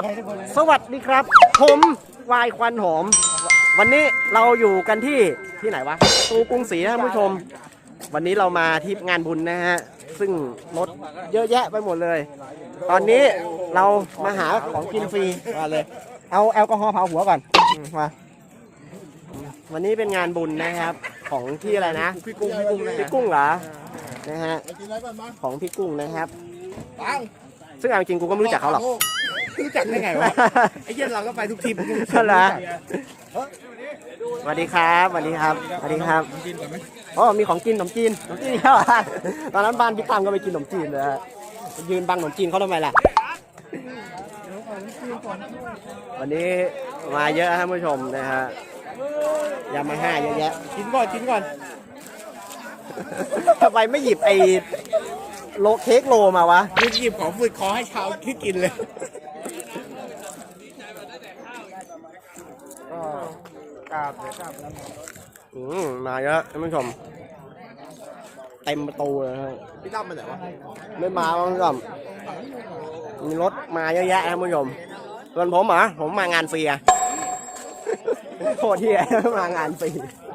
บสวัสดีครับ ผมวายควันหอม วันนี้เราอยู่กันที่ที่ไหนวะประตูกรุงศรีนะท่านผู้ชม วันนี้เรามาที่งานบุญนะฮะ ซึ่งรถเยอะแยะไปหมดเลย ตอนนี้เรามาหาของกินฟรีมาเลย เอาแอลกอฮอล์เผาหัวก่อนอืมมา วันนี้เป็นงานบุญนะครับ ของที่อะไรนะ พี่กุ้งพี่กุ้งนะพี่กุ้งเหรอ นะฮะ ของพี่กุ้งนะครับปังซึ่งเอาจริงกูก็ไม่รู้จักเขาหรอก รู้จักได้ไงวะไอ้เหี้ยเราก็ไปทุกทริปใช่เหรอสวัสดีครับสวัสดีครับสวัสดีครับกินก่อนไหมอ๋อมีของกินขนมจีนขนมจีนแล้วอะตอนนั้นบ้านพี่ตั้มก็ไปกินขนมจีนเลยฮะยืนบังขนมจีนเขาทำไมล่ะวันนี้มาเยอะท่านผู้ชมนะฮะยามาฮ่าเยอะแยะกินก่อนกินก่อนทำไมไม่หยิบไอ้โลเค้กโลมาวะยืนหยิบของฝืดคอให้ชาวที่กินเลย กราบเลยกราบแล้วอืมมาเยอะท่านผู้ชม เต็มประตูเลยฮะพี่ตั้มมาไหนวะไม่มาท่านผู้ชมมีรถมาเยอะแยะท่านผู้ชมส่วนผมเหรอผมมางานฟรีอะโคตรเที่ยมางานฟรี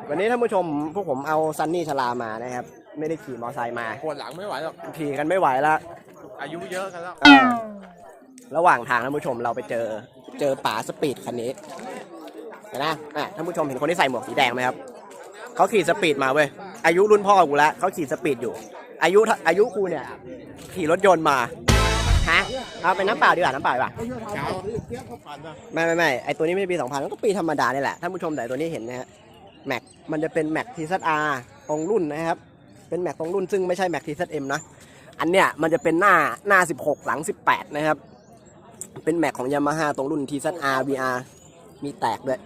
วันนี้ท่านผู้ชมพวกผมเอาซันนี่ชลามานะครับ ไม่ได้ขี่มอเตอร์ไซค์มาปวดหลังไม่ไหวหรอกขี่กันไม่ไหวแล้วอายุเยอะกันแล้วเออระหว่างทางท่านผู้ชมเราไปเจอ เจอป๋าสปีดคันนี้เห็ นไหมอะท่านผู้ชมเห็นคนที่ใส่หมวกสีแดงไหมครับเขาขี่สปีดมาเว้ยอายุรุ่นพ่อกูแล้วเขาขี่สปีดอยู่ อายุอายุกูเนี่ยขี่รถยนต์มาฮะเอาเป็นน้ำเปล่าดีกว่าน้ำเปล่าดีกว่าเช้าเทียบเขาฝันนะไม่ไม่ไม่ไอตัวนี้ไม่ใช่ปี2000มันก็ปีธรรมดานี่แหละท่านผู้ชมแต่ตัวนี้เห็นนะฮะแม็กมันจะเป็นแม็กทีซัอาตรงรุ่นนะครับเป็นแม็กตรงรุ่นซึ่งไม่ใช่แม็กทีซัเอ็มนะอันเนี้ยมันจะเป็นหน้าหน้า 16 หลัง 18 นะครับ เป็นแม็กของยามาฮ่าตรงรุ่นทีซัอา VR มีแตกด้วย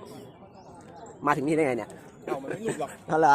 มาถึงนี่ได้ไงเนี่ย เอามันไม่หลุดหรอกฮัลโหล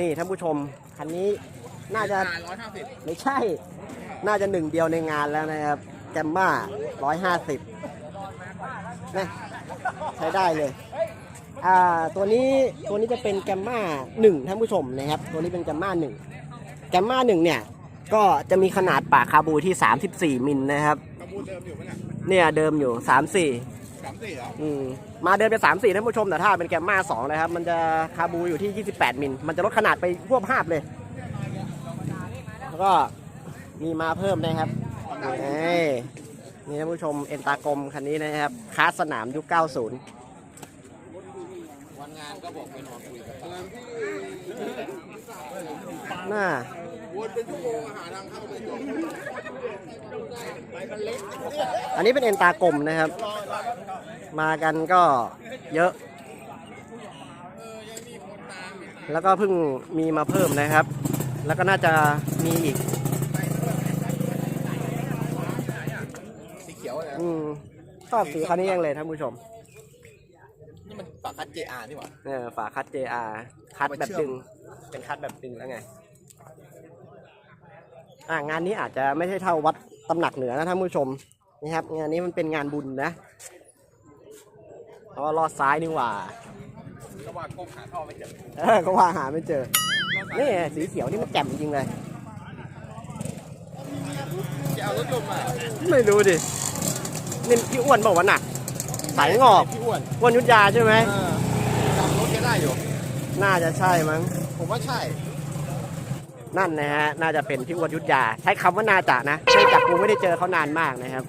นี่ท่านผู้ชมคันนี้น่าจะร้อยห้าสิบไม่ใช่ น่าจะหนึ่งเดียวในงานแล้วนะครับแกมมาร้อยห้าสิบนะใช้ได้เลยอ่าตัวนี้ตัวนี้จะเป็นแกมมาหนึ่งท่านผู้ชมนะครับ ตัวนี้เป็นแกมมาหนึ่งแกมมาหนึ่งเนี่ยก็จะมีขนาดปากคาบูที่ 34 มิลนะครับกระบูเดิมอยู่ไหมเนี่ยเนี่ยเดิมอยู่ 34 สามสี่เหรออืมมาเดินไปสามสี่ท่านผู้ชมแต่ถ้าเป็นแกมมาสองนะครับ มันจะคาบูอยู่ที่ 28 มิล มันจะลดขนาดไปพวบภาพเลย แล้วก็มีมาเพิ่มนะครับนี่นี่ท่านผู้ชมเอ็นตากลมคันนี้นะครับคาสสนามยุค 90 วันงานก็บอกไปนอนคุยกันน่าวนเป็นชั่วโมงหาทางเข้าไม่จบไปมันเล็กอันนี้เป็นเอ็นตากลมนะครับ มากันก็เยอะ แล้วก็เพิ่งมีมาเพิ่มนะครับ แล้วก็น่าจะมีอีกสีเขียวอะไรอืมชอบสีคันนี้ยังเลยท่านผู้ชม นี่มันปากคัด JR นี่หว่าเออฝาคัด JR คัดแบบมาเชื่อมดึง เป็นคัดแบบดึงแล้วไง อ่างานนี้อาจจะไม่ใช่เท่าวัดตำหนักเหนือนะท่านผู้ชมนี่ครับ งานนี้มันเป็นงานบุญนะ เพราะว่าลอดซ้ายนี่หว่าก็ว่าก้มหาท่อไม่เจอเออก็ว่าหาไม่เจอ นี่สีเขียวนี่มันแจ่มจริงเลย จะเอารถยนต์มาไม่รู้ดิ นี่พี่อ้วนบอกว่าหนักสายงอกพี่อ้วนอ้วนยุทธยาใช่ไหม เออจำรถแกได้อยู่ น่าจะใช่มั้ง ผมว่าใช่ นั่นนะฮะ น่าจะเป็นพี่อ้วนยุทธยา ใช้คำว่าน่าจะนะเนื่องจากกูไม่ได้เจอเขานานมากนะครับ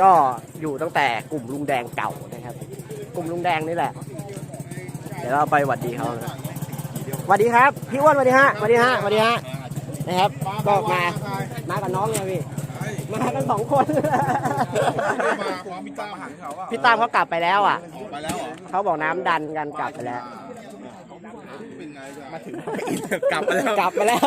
ก็อยู่ตั้งแต่กลุ่มลุงแดงเก่านะครับ กลุ่มลุงแดงนี่แหละ เดี๋ยวเราไปหวัดดีเขานะหวัดดีครับ พี่อ้วนหวัดดีฮะหวัดดีฮะหวัดดีฮะ นะครับ ก็มา มากับน้องเนี่ยพี่ มากันสองคน มาพร้อมพี่ตามมาหาเขาอะพี่ตามเขากลับไปแล้วอะ ไปแล้วเหรอเขาบอกน้ำดันกันกลับไปแล้ว เป็นไงมาถึงกลับมาแล้ว กลับไปแล้ว